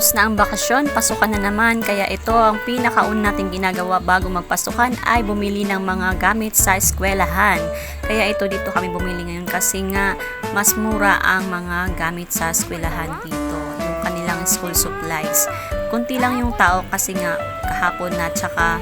Tapos na ang bakasyon, pasukan na naman. Kaya ito ang pinakaun natin ginagawa bago magpasukan ay bumili ng mga gamit sa eskwelahan. Kaya ito dito kami bumili ngayon kasi nga mas mura ang mga gamit sa eskwelahan dito. Yung kanilang school supplies. Kunti lang yung tao kasi nga kahapon na tsaka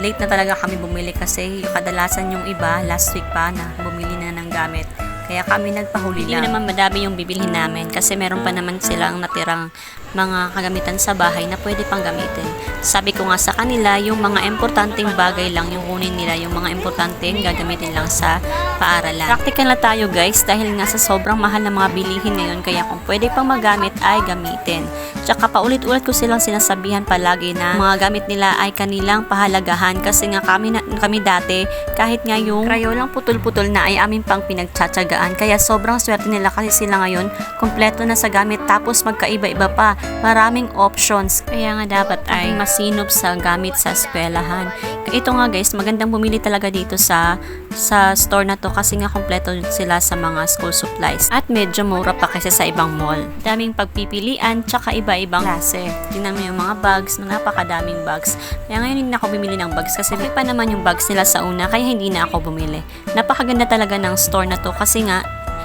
late na talaga kami bumili kasi kadalasan yung iba last week pa na bumili na ng gamit. Kaya kami nagpahuli Hindi lang. naman madami yung bibilhin namin kasi meron pa naman silang natirang mga kagamitan sa bahay na pwede pang gamitin. Sabi ko nga sa kanila, yung mga importanteng bagay lang yung kunin nila, yung mga importanteng gagamitin lang sa paaralan. Practical na tayo guys dahil nga sa sobrang mahal ng mga bilihin ngayon kaya kung pwede pang magamit ay gamitin. Tsaka paulit-ulit ko silang sinasabihan palagi na mga gamit nila ay kanilang pahalagahan kasi nga kami, na, kami dati kahit nga yung krayolang putol-putol na ay amin pang pinagtsatsagaan kaya sobrang swerte nila kasi sila ngayon kompleto na sa gamit tapos magkaiba-iba pa maraming options. Kaya nga dapat ay masinop sa gamit sa eskwelahan. Ito nga guys magandang bumili talaga dito sa sa store na to kasi nga kompleto sila sa mga school supplies. At medyo mura pa kasi sa ibang mall. Daming pagpipilian tsaka iba-ibang klase. Tingnan mo yung mga bags napakadaming bags. Kaya ngayon hindi na ako bumili ng bags kasi pa naman yung bags nila sa una kaya hindi na ako bumili. Napakaganda talaga ng store na to kasi nga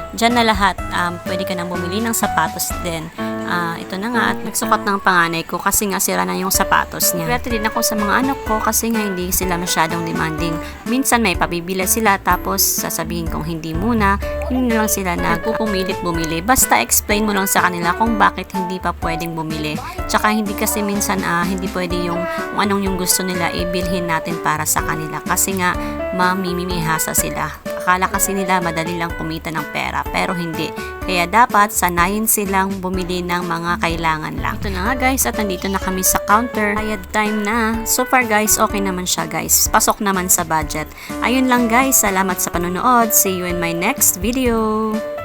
Diyan na lahat, um, pwede ka nang bumili ng sapatos din. Ah, ito na nga, at nagsukat ng panganay ko kasi nga sira na yung sapatos niya. Swerte din ako sa mga anak ko kasi nga hindi sila masyadong demanding. Minsan may pabibili sila tapos sasabihin kong hindi muna, na lang sila nagpupumilit bumili. Basta explain mo lang sa kanila kung bakit hindi pa pwedeng bumili. Tsaka hindi kasi minsan ah, hindi pwede yung kung anong yung gusto nila ibilhin natin para sa kanila kasi nga mamimimihasa sila. Akala kasi nila madali lang kumita ng pera pero hindi. Kaya dapat sanayin silang bumili ng mga kailangan lang. Ito na nga guys at nandito na kami sa counter. Bayad time na. So far guys, okay naman siya guys. Pasok naman sa budget. Ayun lang guys, salamat sa panonood. See you in my next video. 有.